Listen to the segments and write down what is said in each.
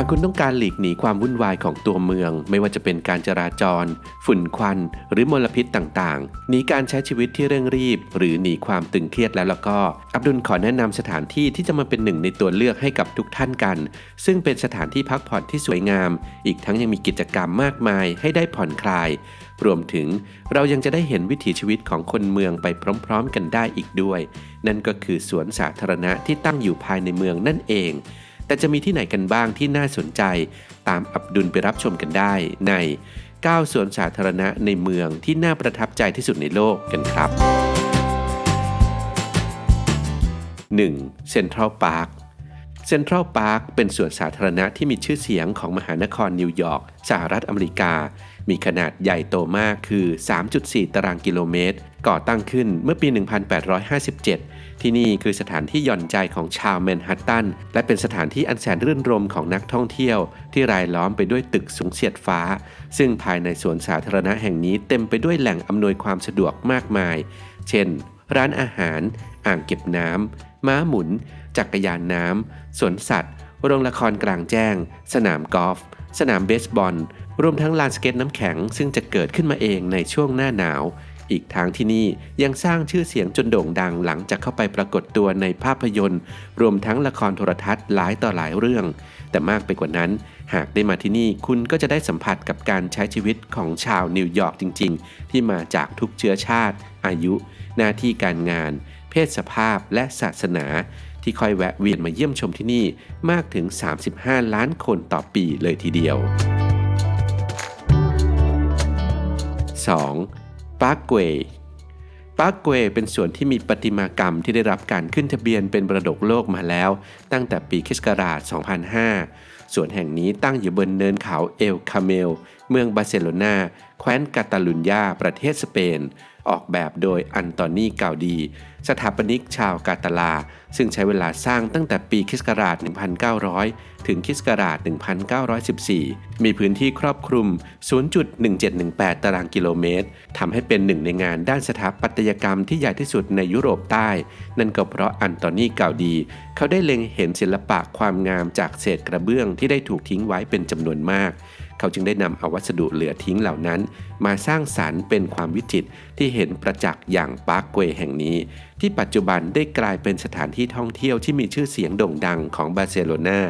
ากคุณต้องการหลีกหนีความวุ่นวายของตัวเมือง ไม่ว่าจะเป็นการจราจร ฝุ่นควัน หรือมลพิษต่างๆ หนีการใช้ชีวิตที่เร่งรีบ หรือหนีความตึงเครียดแล้วแล้วก็ อับดุลขอแนะนำสถานที่ที่จะมาเป็นหนึ่งในตัวเลือกให้กับทุกท่านกัน ซึ่งเป็นสถานที่พักผ่อนที่สวยงาม อีกทั้งยังมีกิจกรรมมากมายให้ได้ผ่อนคลาย รวมถึงเรายังจะได้เห็นวิถีชีวิตของคนเมืองไปพร้อม ๆ กันได้อีกด้วย นั่นก็คือสวนสาธารณะที่ตั้งอยู่ภายในเมืองนั่นเอง แต่จะมีที่ไหนกันบ้างที่น่าสนใจตามอับดุลไปรับชมกันได้ใน 9 สวนสาธารณะในเมืองที่น่าประทับใจที่สุดในโลกกันครับ 1. เซ็นทรัลพาร์คเซ็นทรัลพาร์คเป็นสวนสาธารณะที่มีชื่อเสียงของมหานครนิวยอร์กสหรัฐอเมริกา มีขนาดใหญ่โตมากคือ 3.4 ตารางกิโลเมตร ก่อตั้งขึ้นเมื่อปี 1857 ที่นี่คือสถานที่หย่อนใจของชาวแมนฮัตตัน และเป็นสถานที่อันแสนรื่นรมของนักท่องเที่ยว ที่รายล้อมไปด้วยตึกสูงเฉียดฟ้า ซึ่งภายในสวนสาธารณะแห่งนี้เต็มไปด้วยแหล่งอำนวยความสะดวกมากมาย เช่น ร้านอาหาร อ่างเก็บน้ำม้าหมุน จักรยานน้ำสวนสัตว์โรงละครกลางแจ้ง สนามกอล์ฟสนามเบสบอลรวมทั้งลานสเก็ตน้ำแข็ง ซึ่งจะเกิดขึ้นมาเองในช่วงหน้าหนาว อีกทางที่นี่ยังสร้างชื่อเสียงจนโด่งดังหลังจากเข้าไปปรากฏตัวในภาพยนตร์ รวมทั้งละครโทรทัศน์หลายต่อหลายเรื่อง แต่มากไปกว่านั้น หากได้มาที่นี่คุณก็จะได้สัมผัสกับการใช้ชีวิตของชาวนิวยอร์กจริง ๆ ที่มาจากทุกเชื้อชาติ อายุ หน้าที่การงาน เพศสภาพและศาสนา ที่คอยแวะเวียนมาเยี่ยมชมที่นี่มากถึง 35 ล้านคนต่อปีเลยทีเดียว 2. ปาร์กเวย์ปาร์กเวย์เป็นส่วนที่มีประติมากรรมที่ได้รับการขึ้นทะเบียนเป็นมรดกโลกมาแล้ว ตั้งแต่ปีคิสต์ศักราช2005 ส่วนแห่งนี้ตั้งอยู่บนเนินเขาเอลคาเมล เมืองบาร์เซโลนาแคว้นกาตาลุญญาประเทศสเปน ออกแบบโดยอันโตนีเกาดี สถาปนิกชาวกาตาลา ซึ่งใช้เวลาสร้างตั้งแต่ปีคริสต์ศักราช 1900 ถึงคริสต์ศักราช 1914 มีพื้นที่ครอบคลุม 0.1718 ตารางกิโลเมตรทำให้เป็นหนึ่งในงานด้านสถาปัตยกรรมที่ใหญ่ที่สุดในยุโรปใต้ นั่นก็เพราะอันโตนีเกาดี เขาได้เล็งเห็นศิลปะความงามจากเศษกระเบื้องที่ได้ถูกทิ้งไว้เป็นจำนวนมาก เขาจึงได้นำเอาวัสดุเหลือทิ้งเหล่านั้น มาสร้างสารรค์เป็นความวิจิตรที่เห็นประจักษ์อย่างปาร์กเวย์แห่งนี้ ที่ปัจจุบันได้กลายเป็นสถานที่ท่องเที่ยวที่มีชื่อเสียงโด่งดังของบาร์เซโลนา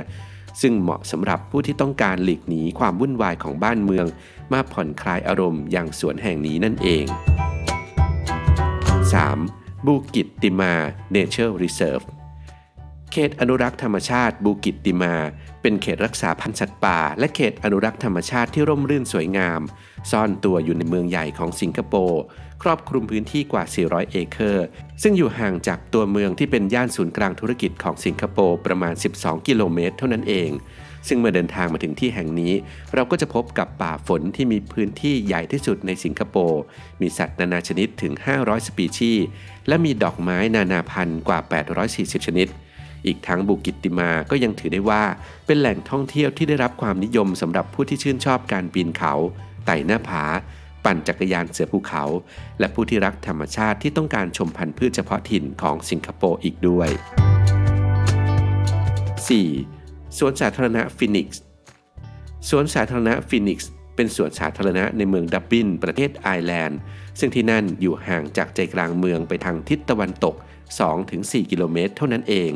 ซึ่งเหมาะสำหรับผู้ที่ต้องการหลีกหนีความวุ่นวายของบ้านเมือง มาผ่อนคลายอารมณ์อย่างสวนแห่งนี้นั่นเอง 3. บูกิตติมา Nature Reserve เเขตอนุรักษ์ธรรมชาติบูกิตติมา เป็นเขตรักษาพันธุ์สัตว์ป่า และเขตอนุรักษ์ธรรมชาติที่ร่มรื่นสวยงาม ซ่อนตัวอยู่ในเมืองใหญ่ของสิงคโปร์ครอบคลุมพื้นที่กว่า 400 เอเคอร์ ซึ่งอยู่ห่างจากตัวเมืองที่เป็นย่านศูนย์กลางธุรกิจของสิงคโปร์ประมาณ 12 กิโลเมตร เท่านั้นเอง ซึ่งเมื่อเดินทางมาถึงที่แห่งนี้ เราก็จะพบกับป่าฝนที่มีพื้นที่ใหญ่ที่สุดในสิงคโปร์ มีสัตว์นานาชนิดถึง 500 สปีชีส์ และมีดอกไม้นานาพันธุ์กว่า 840 ชนิด อีกทั้งบุกิตติมาก็ยังถือได้ว่าเป็นแหล่งท่องเที่ยวที่ได้รับความนิยมสำหรับผู้ที่ชื่นชอบการปีนเขาไต่หน้าผา ปั่นจักรยานเสือภูเขา และผู้ที่รักธรรมชาติที่ต้องการชมพันธุ์พืชเฉพาะถิ่นของสิงคโปร์อีกด้วย 4. สวนสาธารณะฟินิกซ์สวนสาธารณะฟินิกซ์เป็นสวนสาธารณะในเมืองดับบินประเทศไอร์แลนด์ ซึ่งที่นั่นอยู่ห่างจากใจกลางเมืองไปทางทิศตะวันตก 2-4 กิโลเมตร เท่านั้นเอง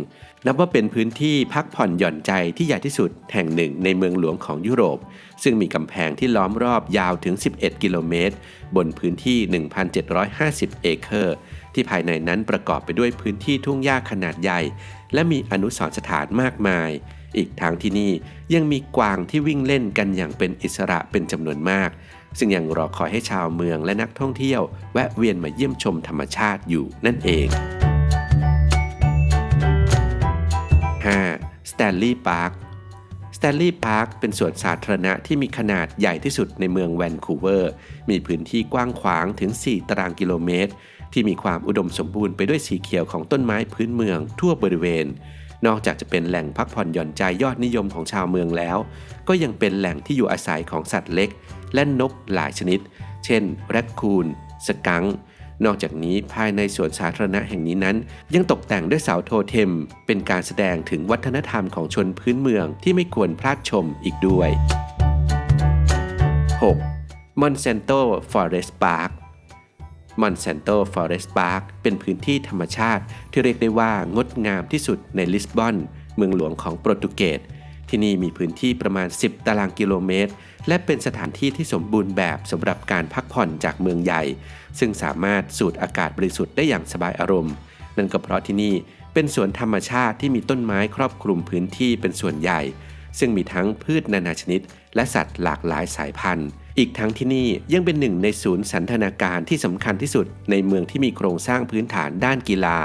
นับว่าเป็นพื้นที่พักผ่อนหย่อนใจที่ใหญ่ที่สุดแห่งหนึ่งในเมืองหลวงของยุโรป ซึ่งมีกำแพงที่ล้อมรอบยาวถึง 11 กิโลเมตร บนพื้นที่ 1,750 เอเคอร์ ที่ภายในนั้นประกอบไปด้วยพื้นที่ทุ่งหญ้าขนาดใหญ่ และมีอนุสรณ์สถานมากมาย อีกทางที่นี่ยังมีกวางที่วิ่งเล่นกันอย่างเป็นอิสระเป็นจำนวนมากซึ่งยังรอคอยให้ชาวเมืองและนักท่องเที่ยว แวะเวียนมาเยี่ยมชมธรรมชาติอยู่นั่นเอง 5. Stanley Park Stanley Park เป็นสวนสาธารณะที่มีขนาดใหญ่ที่สุดในเมืองแวนคูเวอร์ มีพื้นที่กว้างขวางถึง 4 ตารางกิโลเมตร ที่มีความอุดมสมบูรณ์ไปด้วยสีเขียวของต้นไม้พื้นเมืองทั่วบริเวณ นอกจากจะเป็นแหล่งพักผ่อนหย่อนใจยอดนิยมของชาวเมืองแล้ว ก็ยังเป็นแหล่งที่อยู่อาศัยของสัตว์เล็ก และนกหลายชนิด เช่น แรคคูน สกังค์ นอกจากนี้ภายในสวนสาธารณะแห่งนี้นั้น ยังตกแต่งด้วยเสาโทเทม เป็นการแสดงถึงวัฒนธรรมของชนพื้นเมืองที่ไม่ควรพลาดชมอีกด้วย 6. Monsanto Forest Park Monsanto Forest Park เป็นพื้นที่ธรรมชาติที่เรียกได้ว่างดงามที่สุดในลิสบอน เมืองหลวงของโปรตุเกส ที่นี่มีพื้นที่ประมาณ 10 ตารางกิโลเมตร และเป็นสถานที่ที่สมบูรณ์แบบสำหรับการพักผ่อนจากเมืองใหญ่ ซึ่งสามารถสูดอากาศบริสุทธิ์ได้อย่างสบายอารมณ์ นั่นก็เพราะที่นี่เป็นสวนธรรมชาติที่มีต้นไม้ครอบคลุมพื้นที่เป็นส่วนใหญ่ ซึ่งมีทั้งพืชนานาชนิด และสัตว์หลากหลายสายพันธุ์ อีกทั้งที่นี่ยังเป็นหนึ่งในศูนย์สันทนาการที่สำคัญที่สุด ในเมืองที่มีโครงสร้างพื้นฐานด้านกีฬา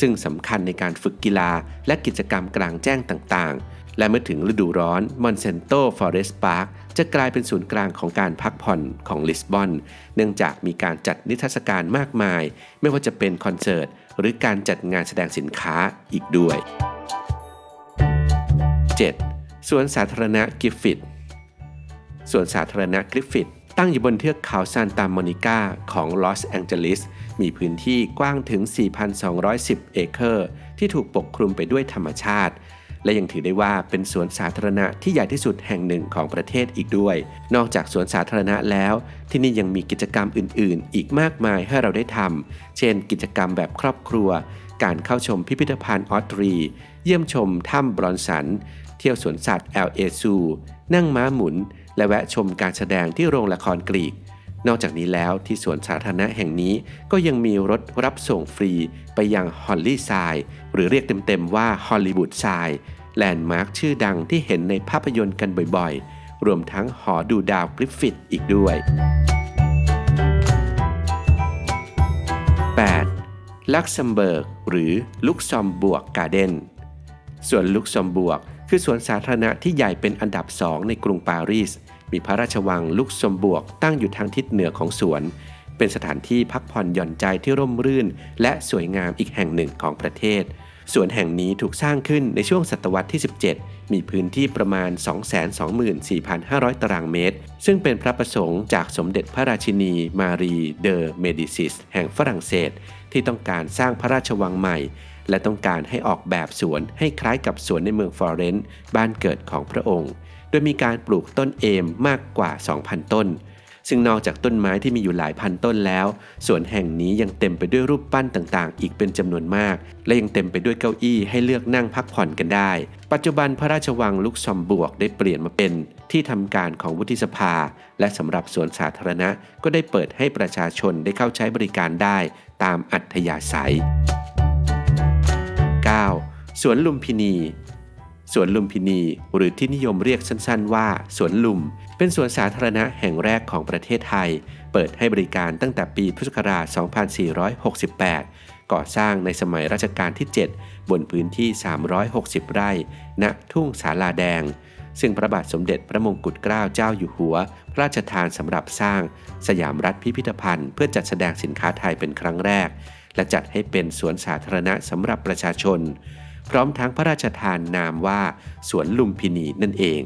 ซึ่งสำคัญในการฝึกกีฬาและกิจกรรมกลางแจ้งต่าง และเมื่อถึงฤดูร้อนมอนเซนโตฟอเรสต์พาร์คจะกลายเป็นศูนย์กลางของการพักผ่อนของลิสบอน เนื่องจากมีการจัดนิทรรศการมากมาย ไม่ว่าจะเป็นคอนเสิร์ต หรือการจัดงานแสดงสินค้าอีกด้วย 7. สวนสาธารณะกิฟฟิตสวนสาธารณะกริฟฟิตตั้งอยู่บนเทือกเขาซานตามอนิกาของลอสแองเจลิส มีพื้นที่กว้างถึง 4,210 เอเคอร์ ที่ถูกปกคลุมไปด้วยธรรมชาติ และยังถือได้ว่าเป็นสวนสาธารณะที่ใหญ่ที่สุดแห่งหนึ่งของประเทศอีกด้วย นอกจากสวนสาธารณะแล้ว ที่นี่ยังมีกิจกรรมอื่น ๆ อีกมากมายให้เราได้ทำเช่น กิจกรรมแบบครอบครัว การเข้าชมพิพิธภัณฑ์ออตรี เยี่ยมชมถ้ำบรอนสัน เที่ยวสวนสัตว์ LA Zoo นั่งม้าหมุน และแวะชมการแสดงที่โรงละครกรีก นอกจากนี้แล้วที่สวนสาธารณะแห่งนี้ก็ยังมีรถรับส่งฟรีไปยังฮอลลี่ไซหรือเรียกเต็มๆว่าฮอลลีวูดไซแลนด์มาร์คชื่อดังที่เห็นในภาพยนตร์กันบ่อยๆ รวมทั้งหอดูดาวกริฟฟิตอีกด้วย 8. ลักเซมเบิร์ก หรือลุกซอมบวกการ์เดนส่วนลุกซอมบวก คือสวนสาธารณะที่ใหญ่เป็นอันดับสองในกรุงปารีส มีพระราชวังลุกซอมบวกตั้งอยู่ทางทิศเหนือของสวน เป็นสถานที่พักผ่อนหย่อนใจที่ร่มรื่น และสวยงามอีกแห่งหนึ่งของประเทศ สวนแห่งนี้ถูกสร้างขึ้นในช่วงศตวรรษที่ 17 มีพื้นที่ประมาณ 224,500 ตารางเมตร ซึ่งเป็นพระประสงค์จากสมเด็จพระราชินี มารีเดอเมดิซิส แห่งฝรั่งเศส ที่ต้องการสร้างพระราชวังใหม่ และต้องการให้ออกแบบสวนให้คล้ายกับสวนในเมืองฟลอเรนซ์บ้านเกิดของพระองค์ ดยมีการปลูกต้นเอมมากกว่า 2,000 ต้น ซึ่งนอกจากต้นไม้ที่มีอยู่หลายพันต้นแล้วสวนแห่งนี้ยังเต็มไปด้วยรูปปั้นต่างๆ อีกเป็นจำนวนมาก และยังเต็มไปด้วยเก้าอี้ให้เลือกนั่งพักผ่อนกันได้ ปัจจุบันพระราชวังลุกซอมบวกได้เปลี่ยนมาเป็น ที่ทำการของวุฒิสภา และสำหรับสวนสาธารณะก็ได้เปิดให้ประชาชนได้เข้าใช้บริการได้ตามอัธยาศัย 9. สวนลุมพินี สวนลุมพินี หรือที่นิยมเรียกสั้นๆ ว่าสวนลุม เป็นสวนสาธารณะแห่งแรกของประเทศไทย เปิดให้บริการตั้งแต่ปีพุทธศักราช 2468 ก่อสร้างในสมัยรัชกาลที่ 7 บนพื้นที่ 360 ไร่ ณ ทุ่งสาลาแดง ซึ่งพระบาทสมเด็จพระมงกุฎเกล้าเจ้าอยู่หัว พระราชทานสำหรับสร้าง สยามรัฐพิพิธภัณฑ์ เพื่อจัดแสดงสินค้าไทยเป็นครั้งแรก และจัดให้เป็นสวนสาธารณะสำหรับประชาชน พร้อมทั้งพระราชทานนามว่าสวนลุมพินีนั่นเอง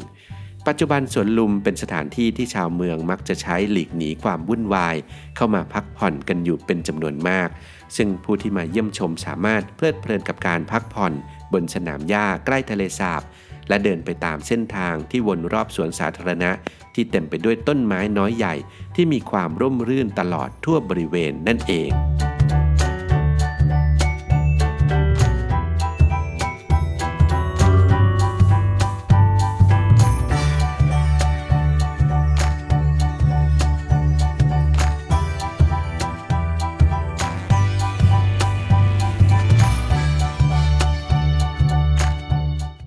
ปัจจุบันสวนลุมเป็นสถานที่ที่ชาวเมืองมักจะใช้หลีกหนีความวุ่นวาย เข้ามาพักผ่อนกันอยู่เป็นจำนวนมาก ซึ่งผู้ที่มาเยี่ยมชมสามารถเพลิดเพลินกับการพักผ่อน บนสนามหญ้าใกล้ทะเลสาบและเดินไปตามเส้นทางที่วนรอบสวนสาธารณะ ที่เต็มไปด้วยต้นไม้น้อยใหญ่ที่มีความร่มรื่นตลอดทั่วบริเวณนั่นเอง